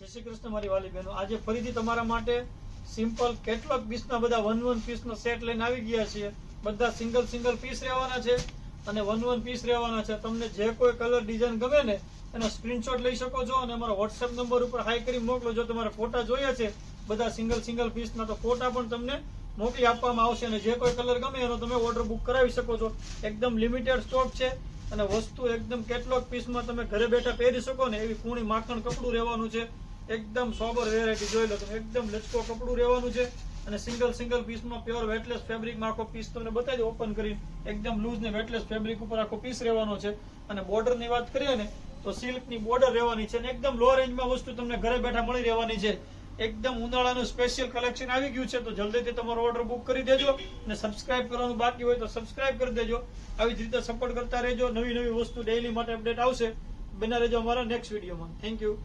જય શ્રી કૃષ્ણ મારી વાલી બહેનો. આજે ફરીથી તમારા માટે સિમ્પલ કેટલોક પીસના બધા વન વન પીસનો સેટ લઈને આવી ગયા છીએ. બધા સિંગલ સિંગલ પીસ રહેવાના છે અને વન વન પીસ રહેવાના છે. તમને જે કોઈ કલર ડિઝાઇન ગમે ને એનો સ્ક્રીનશોટ લઈ શકો છો અને અમારા વોટ્સએપ નંબર ઉપર હાઈ કરી મોકલો. જો તમારા ફોટા જોઈએ છે, બધા સિંગલ સિંગલ પીસના તો ફોટા પણ તમને મોકલી આપવામાં આવશે અને જે કોઈ કલર ગમે એનો તમે ઓર્ડર બુક કરાવી શકો છો. એકદમ લિમિટેડ સ્ટોક છે અને વસ્તુ એકદમ કેટલોક પીસમાં તમે ઘરે બેઠા પહેરી શકો ને એવી કૂણી માખણ કપડું રહેવાનું છે. એકદમ સોબર વેરાયટી જોઈ લો તમે, એકદમ લચકો કપડું રહેવાનું છે. અને સિંગલ સિંગલ પીસમાં પ્યોર વેટલેસ ફેબ્રિકમાં આખો પીસ તમને બતાવી ઓપન કરી એકદમ લૂઝ ને વેટલેસ ફેબ્રિક ઉપર આખો પીસ રહેવાનો છે. અને બોર્ડરની વાત કરીએ ને, તો સિલ્કની બોર્ડર રહેવાની છે અને એકદમ લો રેન્જમાં વસ્તુ તમને ઘરે બેઠા મળી રહેવાની છે. એકદમ ઉનાળાનું સ્પેશિયલ કલેક્શન આવી ગયું છે, તો જલ્દીથી તમારો ઓર્ડર બુક કરી દેજો અને સબસ્ક્રાઇબ કરવાનું બાકી હોય તો સબસ્ક્રાઇબ કરી દેજો. આવી જ રીતે સપોર્ટ કરતા રહેજો. નવી નવી વસ્તુ ડેઈલી માટે અપડેટ આવશે. બના રહેજો અમારા નેક્સ્ટ વિડીયોમાં થેન્ક યુ